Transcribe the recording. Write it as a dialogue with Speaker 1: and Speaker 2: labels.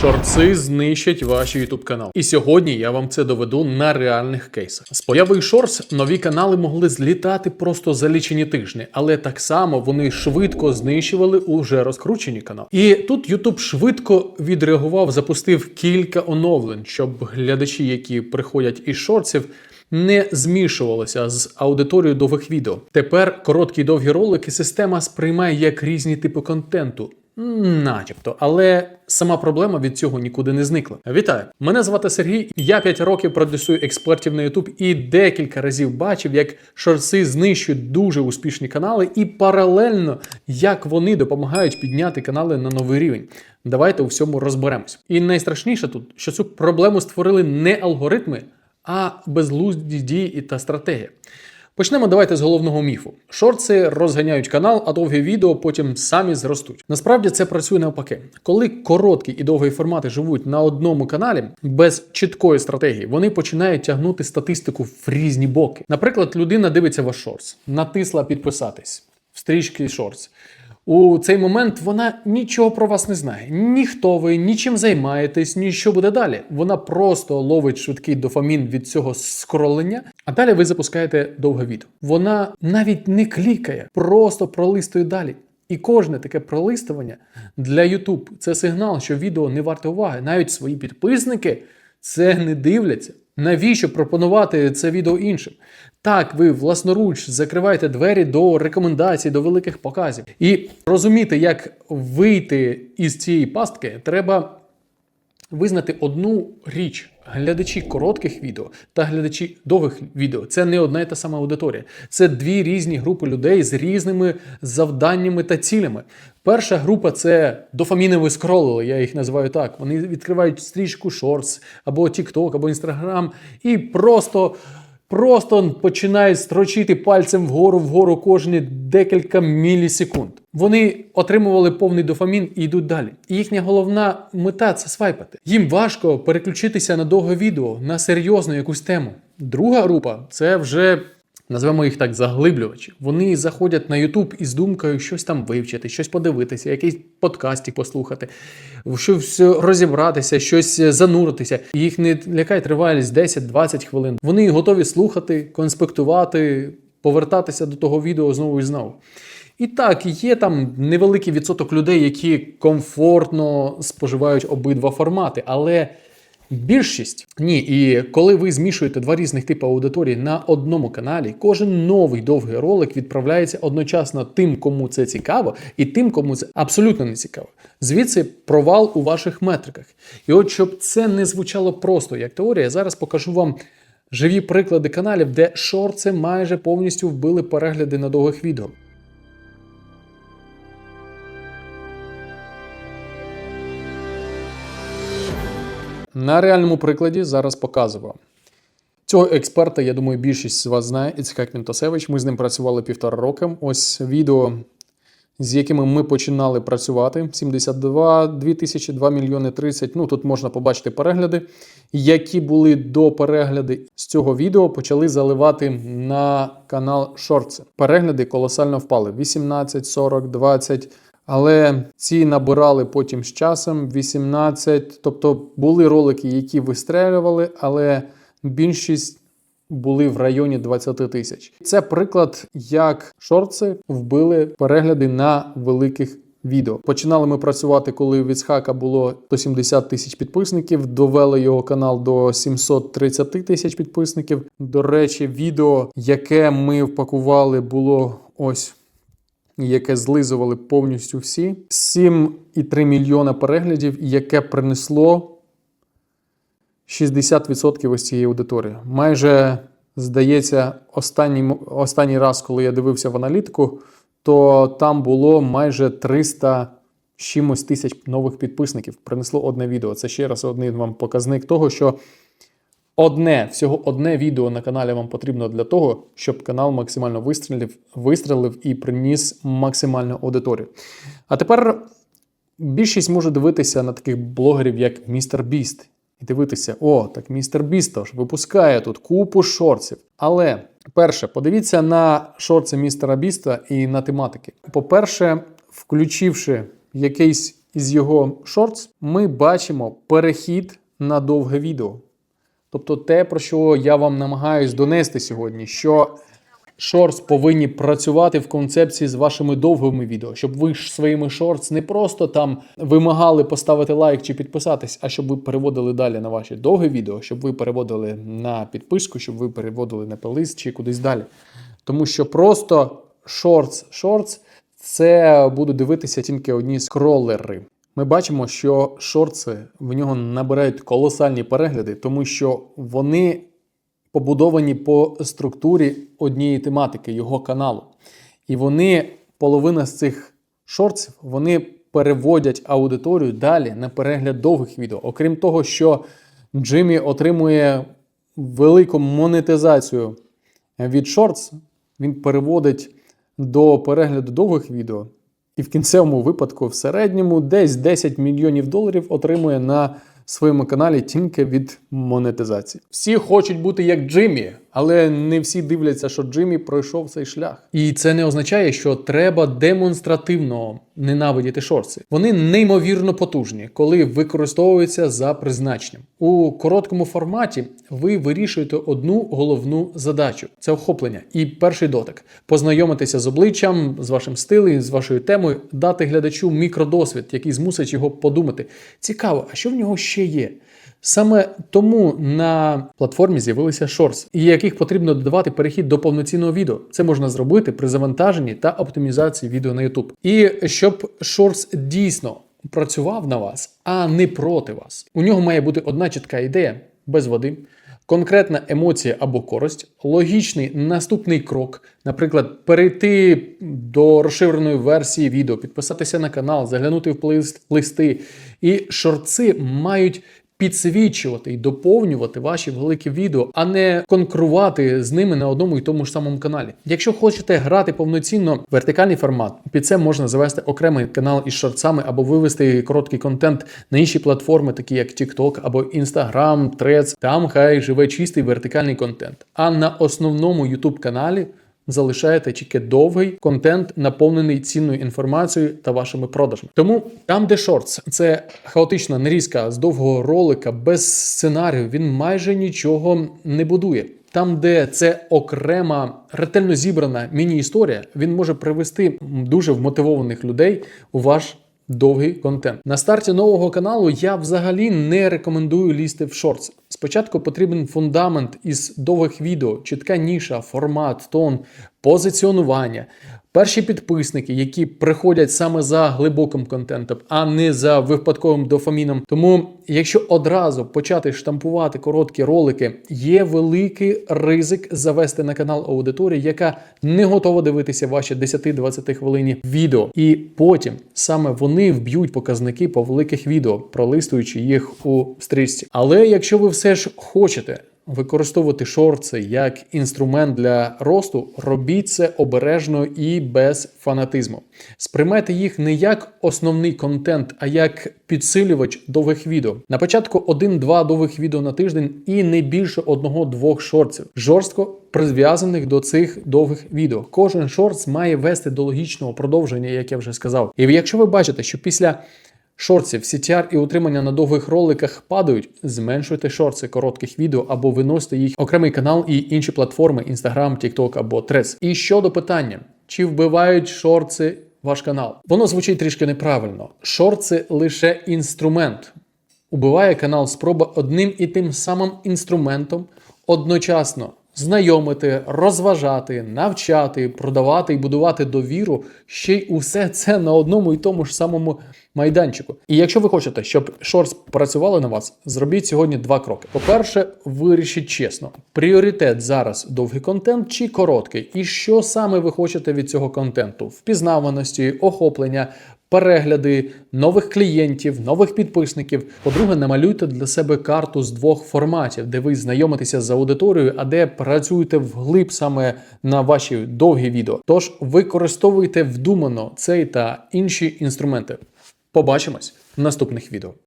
Speaker 1: Шорти знищать ваш YouTube канал. І сьогодні я вам це доведу на реальних кейсах. З появою Shorts нові канали могли злітати просто за лічені тижні, але так само вони швидко знищували уже розкручені канали. І тут YouTube швидко відреагував, запустив кілька оновлень, щоб глядачі, які приходять із шорців, не змішувалися з аудиторією довгих відео. Тепер короткі довгі ролики система сприймає як різні типи контенту. Начебто, але сама проблема від цього нікуди не зникла. Вітаю! Мене звати Сергій. Я 5 років продюсую експертів на YouTube і декілька разів бачив, як шорси знищують дуже успішні канали, і паралельно як вони допомагають підняти канали на новий рівень. Давайте у всьому розберемось. І найстрашніше тут, що цю проблему створили не алгоритми, а безглузді дії та стратегія. Почнемо давайте з головного міфу. Шорти розганяють канал, а довгі відео потім самі зростуть. Насправді це працює навпаки. Коли короткі і довгі формати живуть на одному каналі без чіткої стратегії, вони починають тягнути статистику в різні боки. Наприклад, людина дивиться ваш шорс, натисла підписатись в стрічки шортс. У цей момент вона нічого про вас не знає. Ні хто ви, ні чим займаєтесь, ні що буде далі. Вона просто ловить швидкий дофамін від цього скролення, а далі ви запускаєте довге відео. Вона навіть не клікає, просто пролистує далі. І кожне таке пролистування для YouTube це сигнал, що відео не варте уваги. Навіть свої підписники це не дивляться. Навіщо пропонувати це відео іншим? Так, ви власноруч закриваєте двері до рекомендацій, до великих показів. І розуміти, як вийти із цієї пастки, треба визнати одну річ: глядачі коротких відео та глядачі довгих відео це не одна і та сама аудиторія. Це дві різні групи людей з різними завданнями та цілями. Перша група це дофамінові скролери, я їх називаю так. Вони відкривають стрічку Shorts або TikTok, або Instagram і просто. Просто починають строчити пальцем вгору вгору кожні декілька мілісекунд. Вони отримували повний дофамін і йдуть далі. І їхня головна мета це свайпати. Їм важко переключитися на довге відео, на серйозну якусь тему. Друга група це вже. Назвемо їх так заглиблювачі. Вони заходять на YouTube із думкою щось там вивчити, щось подивитися, якийсь подкастик послухати, щось розібратися, щось зануритися. Їх не лякає тривалість 10-20 хвилин. Вони готові слухати, конспектувати, повертатися до того відео знову і знову. І так, є там невеликий відсоток людей, які комфортно споживають обидва формати, але. Більшість ні, і коли ви змішуєте два різних типи аудиторії на одному каналі, кожен новий довгий ролик відправляється одночасно тим, кому це цікаво, і тим, кому це абсолютно не цікаво. Звідси провал у ваших метриках. І от щоб це не звучало просто як теорія, зараз покажу вам живі приклади каналів, де шорти майже повністю вбили перегляди на довгих відео. На реальному прикладі зараз показував. Цього експерта, я думаю, більшість з вас знає. Іцхак Мінтосевич. Ми з ним працювали півтора роки. Ось відео, з якими ми починали працювати. 72, 2000, 2 мільйони 30. Ну тут можна побачити перегляди, які були до перегляди з цього відео, почали заливати на канал Шорти. Перегляди колосально впали: 18, 40, 20. Але ці набирали потім з часом 18. Тобто були ролики, які вистрелювали, але більшість були в районі 20 тисяч. Це приклад, як шорти вбили перегляди на великих відео. Починали ми працювати, коли у Віцхака було 170 тисяч підписників. Довели його канал до 730 тисяч підписників. До речі, відео, яке ми впакували, було ось яке злизували повністю всі. 7,3 мільйона переглядів, яке принесло 60% із цієї аудиторії. Майже, здається, останній, останній раз, коли я дивився в аналітику, то там було майже 300 чимось тисяч нових підписників. Принесло одне відео. Це ще раз один вам показник того, що Одне, всього одне відео на каналі вам потрібно для того, щоб канал максимально вистрілив, вистрілив і приніс максимальну аудиторію. А тепер більшість може дивитися на таких блогерів, як Містер Біст. І дивитися, о, так містер Біст тож випускає тут купу шорців. Але перше, подивіться на шорти містера Біста і на тематики. По-перше, включивши якийсь із його шортс, ми бачимо перехід на довге відео. Тобто те, про що я вам намагаюсь донести сьогодні, що шортс повинні працювати в концепції з вашими довгими відео, щоб ви ж своїми шортс не просто там вимагали поставити лайк чи підписатись, а щоб ви переводили далі на ваші довгі відео, щоб ви переводили на підписку, щоб ви переводили на плейлист чи кудись далі. Тому що просто шортс, шортс це будуть дивитися тільки одні скролери. Ми бачимо, що шортси в нього набирають колосальні перегляди, тому що вони побудовані по структурі однієї тематики його каналу. І вони, половина з цих шортсів, вони переводять аудиторію далі на перегляд довгих відео. Окрім того, що Джиммі отримує велику монетизацію від шортс, він переводить до перегляду довгих відео. І в кінцевому випадку, в середньому, десь 10 мільйонів доларів отримує на своєму каналі тільки від монетизації. Всі хочуть бути як Джиммі, але не всі дивляться, що Джиммі пройшов цей шлях. І це не означає, що треба демонстративно ненавидіти шорти. Вони неймовірно потужні, коли використовуються за призначенням. У короткому форматі ви вирішуєте одну головну задачу це охоплення і перший дотик. Познайомитися з обличчям, з вашим стилем, з вашою темою, дати глядачу мікродосвід, який змусить його подумати. Цікаво, а що в нього ще є? Саме тому на платформі з'явилися і яких потрібно додавати перехід до повноцінного відео. Це можна зробити при завантаженні та оптимізації відео на YouTube. І щоб шорс дійсно працював на вас, а не проти вас. У нього має бути одна чітка ідея без води. Конкретна емоція або користь, логічний наступний крок, наприклад, перейти до розширеної версії відео, підписатися на канал, заглянути в плейлисти. І шорти мають підсвічувати і доповнювати ваші великі відео, а не конкурувати з ними на одному і тому ж самому каналі. Якщо хочете грати повноцінно вертикальний формат, під це можна завести окремий канал із шорцами або вивести короткий контент на інші платформи, такі як TikTok або Instagram, Threads. Там хай живе чистий вертикальний контент. А на основному YouTube каналі залишаєте тільки довгий контент, наповнений цінною інформацією та вашими продажами. Тому там, де шортс, це хаотична нарізка з довгого ролика без сценарію, він майже нічого не будує. Там, де це окрема ретельно зібрана міні-історія, він може привести дуже вмотивованих людей у ваш довгий контент. На старті нового каналу я взагалі не рекомендую лізти в шортс. Спочатку потрібен фундамент із довгих відео, чітка ніша, формат, тон, позиціонування. Перші підписники, які приходять саме за глибоким контентом, а не за випадковим дофаміном. Тому, якщо одразу почати штампувати короткі ролики, є великий ризик завести на канал аудиторію, яка не готова дивитися ваші 10-20 хвилинні відео. І потім саме вони вб'ють показники по великих відео, пролистуючи їх у стрічці. Але якщо ви все ж хочете використовувати шорти як інструмент для росту, робіть це обережно і без фанатизму. Сприймайте їх не як основний контент, а як підсилювач довгих відео. На початку один-два довгих відео на тиждень і не більше одного-двох шортів, жорстко прив'язаних до цих довгих відео. Кожен шортс має вести до логічного продовження, як я вже сказав. І якщо ви бачите, що після Шорців, CTR і утримання на довгих роликах падають, зменшуйте шорти коротких відео або виносите їх окремий канал і інші платформи Instagram, TikTok або Threads. І щодо питання, чи вбивають шорти ваш канал? Воно звучить трішки неправильно. Шорти лише інструмент. Убиває канал спроба одним і тим самим інструментом одночасно знайомити, розважати, навчати, продавати і будувати довіру, ще й усе це на одному і тому ж самому майданчику. І якщо ви хочете, щоб шорс працювали на вас, зробіть сьогодні два кроки. По-перше, вирішіть чесно, пріоритет зараз довгий контент чи короткий, і що саме ви хочете від цього контенту: впізнаваності, охоплення. Перегляди нових клієнтів, нових підписників. По-друге, намалюйте для себе карту з двох форматів, де ви знайомитеся з аудиторією, а де працюєте вглиб саме на ваші довгі відео. Тож використовуйте вдумано цей та інші інструменти. Побачимось в наступних відео.